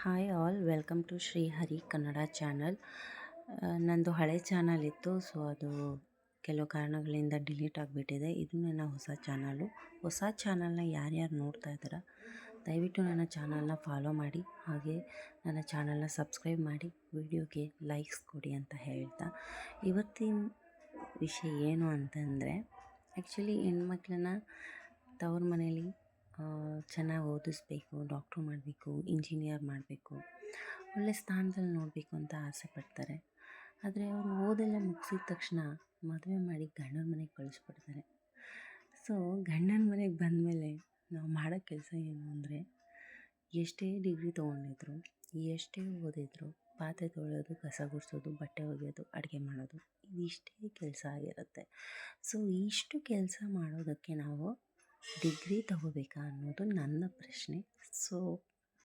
Hi all welcome to Shri Hari Kannada channel ನಂದು ಹಳೆ channel ಇತ್ತು ಸೊ ಅದು ಕೆಲವು ಕಾರಣಗಳಿಂದ ಡಿಲೀಟ್ ಆಗಿಬಿಟ್ಟಿದೆ. ಇದು ನನ್ನ ಹೊಸ ಚಾನಲು ಹೊಸ ಚಾನಲ್ನ ಯಾರ್ಯಾರು ನೋಡ್ತಾ ಇದ್ದಾರ, ದಯವಿಟ್ಟು ನನ್ನ ಚಾನಲ್ನ ಫಾಲೋ ಮಾಡಿ. ಹಾಗೆ ನನ್ನ ಚಾನಲ್ನ ಸಬ್ಸ್ಕ್ರೈಬ್ ಮಾಡಿ. ವಿಡಿಯೋಗೆ ಲೈಕ್ಸ್ ಕೊಡಿ ಅಂತ ಹೇಳ್ತಾ. ಇವತ್ತಿನ ವಿಷಯ ಏನು ಅಂತಂದರೆ ಆ್ಯಕ್ಚುಲಿ ಹೆಣ್ಮಕ್ಳನ್ನ ತವ್ರ ಮನೇಲಿ ಚೆನ್ನಾಗಿ ಓದಿಸ್ಬೇಕು ಡಾಕ್ಟ್ರು ಮಾಡಬೇಕು ಇಂಜಿನಿಯರ್ ಮಾಡಬೇಕು. ಒಳ್ಳೆ ಸ್ಥಾನದಲ್ಲಿ ನೋಡಬೇಕು ಅಂತ ಆಸೆ ಪಡ್ತಾರೆ. ಆದರೆ ಅವರು ಓದೆಲ್ಲ ಮುಗಿಸಿದ ತಕ್ಷಣ ಮದುವೆ ಮಾಡಿ ಗಂಡನ ಮನೆಗೆ ಕಳಿಸ್ಬಿಡ್ತಾರೆ. ಸೊ ಗಂಡನ ಮನೆಗೆ ಬಂದಮೇಲೆ ನಾವು ಮಾಡೋ ಕೆಲಸ ಏನು ಅಂದರೆ, ಎಷ್ಟೇ ಡಿಗ್ರಿ ತೊಗೊಂಡಿದ್ರು, ಎಷ್ಟೇ ಓದಿದ್ರು, ಪಾತ್ರೆ ತೊಳೆಯೋದು, ಕಸ ಗುಡಿಸೋದು, ಬಟ್ಟೆ ಒಗೆಯೋದು, ಅಡುಗೆ ಮಾಡೋದು, ಇದಿಷ್ಟೇ ಕೆಲಸ ಆಗಿರುತ್ತೆ. ಸೊ ಇಷ್ಟು ಕೆಲಸ ಮಾಡೋದಕ್ಕೆ ನಾವು ಡಿಗ್ರಿ ತಗೋಬೇಕಾ ಅನ್ನೋದು ನನ್ನ ಪ್ರಶ್ನೆ. ಸೊ